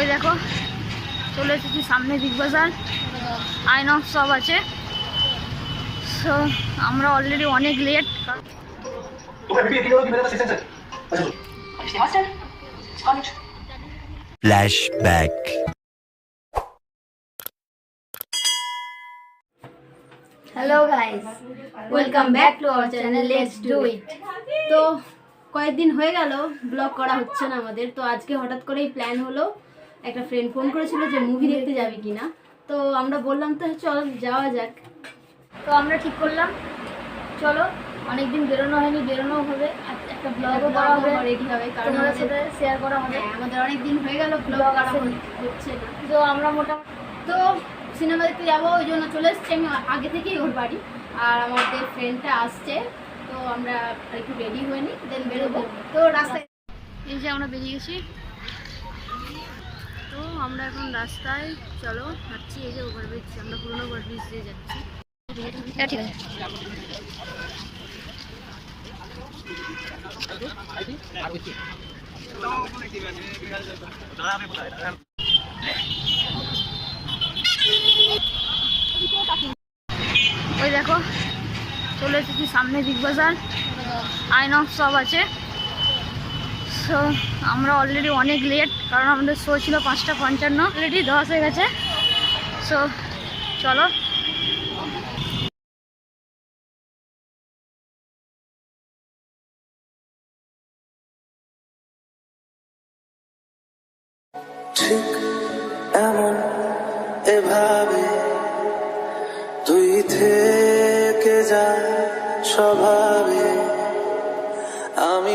ওই দেখো চলে এসেছি সামনে বিগ বাজার। আইনক্স সব আছে। সো আমরা অলরেডি অনেক late hello guys welcome back to our channel let's do it তো কয়েকদিন হয়ে গেল ব্লগ করা হচ্ছে না আমাদের। তো আজকে হঠাৎ করেই প্ল্যান হলো একটা ফ্রেন্ড ফোন করেছিল যে মুভি দেখতে যাবি কিনা। তো আমরা বললাম তো চল যাওয়া যাক। তো আমরা ঠিক করলাম। চলো অনেকদিন বেরোনো হয়নি বেরোনো হবে। একটা ব্লগও করা হবে। রেডি হবে কারণ তোমাদের সাথে শেয়ার করা হবে। আমাদের অনেক দিন হয়ে গেল ব্লগ করা হচ্ছে না। তো আমরা মোটামুটি তো সিনেমা দেখতে যাব ওই জন্য চলে এসছি। আমি আগে থেকেই ওর বাড়ি আর আমাদের ফ্রেন্ডটা আসছে। তো আমরা একটু রেডি হয়ে নিই দেন বেরোবো। তো রাস্তায় এই যে আমরা বেরিয়ে গেছি। তো আমরা এখন রাস্তায় চলো হাঁটছি এই যে ওভারব্রিজ আমরা পুরোনো ওভারব্রিজ দিয়ে যাচ্ছি। হ্যাঁ ঠিক আছে। ওই দেখো চলে এসেছি সামনে বিগ বাজার আইনক্স সব আছে। সো আমরা অলরেডি অনেক লেট কারণ আমাদের শো ছিল পাঁচটা পঞ্চান্ন। অলরেডি দশ হয়ে গেছে। সো চলো। ঠিক এমন এভাবে তুই থেকে যা স্বভাবে আমি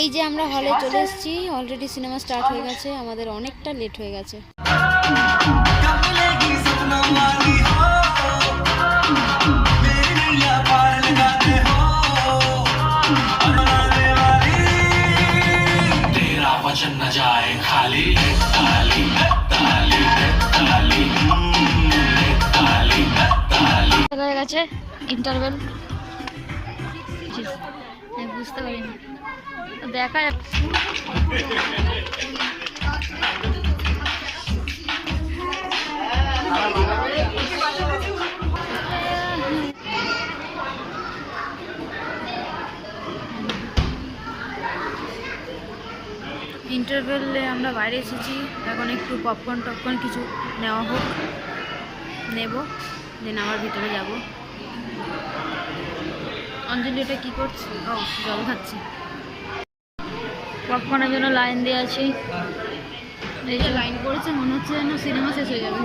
এই যে আমরা হলে চলে এসেছি অলরেডি সিনেমা স্টার্ট হয়ে গেছে আমাদের অনেকটা লেট হয়ে গেছে। হয়ে গেছে ইন্টারভেল হ্যাঁ, বুঝতে পারিনি। দেখা ইন্টারভেলে আমরা বাইরে এসেছি। এখন একটু পপকর্ন টপকর্ন কিছু নেওয়া হোক। নেব দেন আবার ভিতরে যাব। অঞ্জলি, এটা কী করছে? ও, জল খাচ্ছে। পপকর্নের জন্য লাইন দিয়ে আছি। লাইন পড়েছে মনে হচ্ছে যেন সিনেমা শেষ হয়ে যাবে।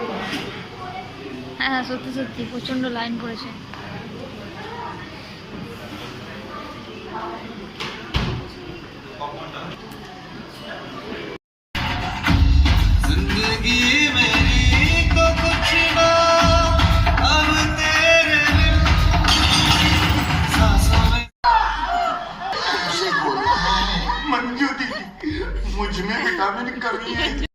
হ্যাঁ হ্যাঁ সত্যি সত্যি, প্রচণ্ড লাইন পড়েছে পপকর্নটা मुझमें विटामिन कमी है।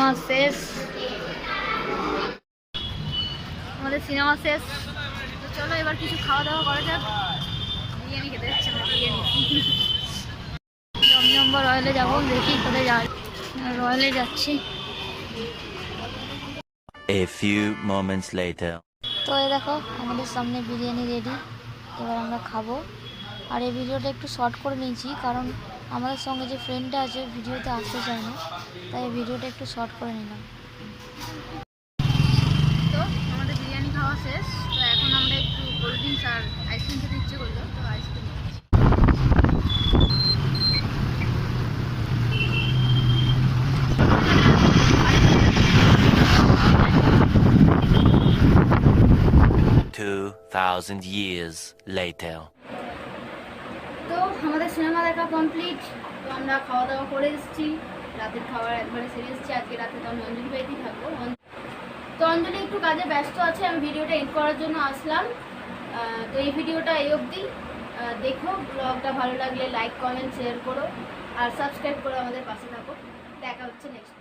Cinema শেষ। আমাদের সিনেমা শেষ। তো চলো এবার কিছু খাওয়া দাওয়া করা যাক। বিরিয়ানি খেতে যাচ্ছে না বিরিয়ানি। জমজম্বা রয়্যালে যাব দেখি কোথায় যাই রয়্যালে যাচ্ছি। A few moments later. তো এই দেখো আমাদের সামনে বিরিয়ানি রেডি এবার আমরা খাব। আর এই ভিডিওটা একটু শর্ট করে নিয়েছি কারণ আমাদের সঙ্গে যে ফ্রেন্ডটা আছে ভিডিওতে আসতে চায় না তাই এই ভিডিওটা একটু শর্ট করে নিলাম তো আমাদের বিরিয়ানি খাওয়া শেষ তো এখন আমরা একটু কোল্ড ড্রিঙ্কস আর আইসক্রিম খেতে ইচ্ছে করল তো ice cream Two thousand years later. তো আমাদের সিনেমা দেখা কমপ্লিট, তো আমরা খাওয়া দাওয়া করে এসেছি। রাতের খাবার একবারে সেরে এসেছি। আজকে রাতে তো আমি অঞ্জলি বাড়িতেই থাকব। তো অঞ্জলি একটু কাজে ব্যস্ত আছে, আমি ভিডিওটা এড করার জন্য আসলাম। তো এই ভিডিওটা এই অবধি। দেখো ব্লগটা ভালো লাগলে লাইক কমেন্ট শেয়ার করো। আর সাবস্ক্রাইব করে আমাদের পাশে থাকো। দেখা হচ্ছে নেক্সট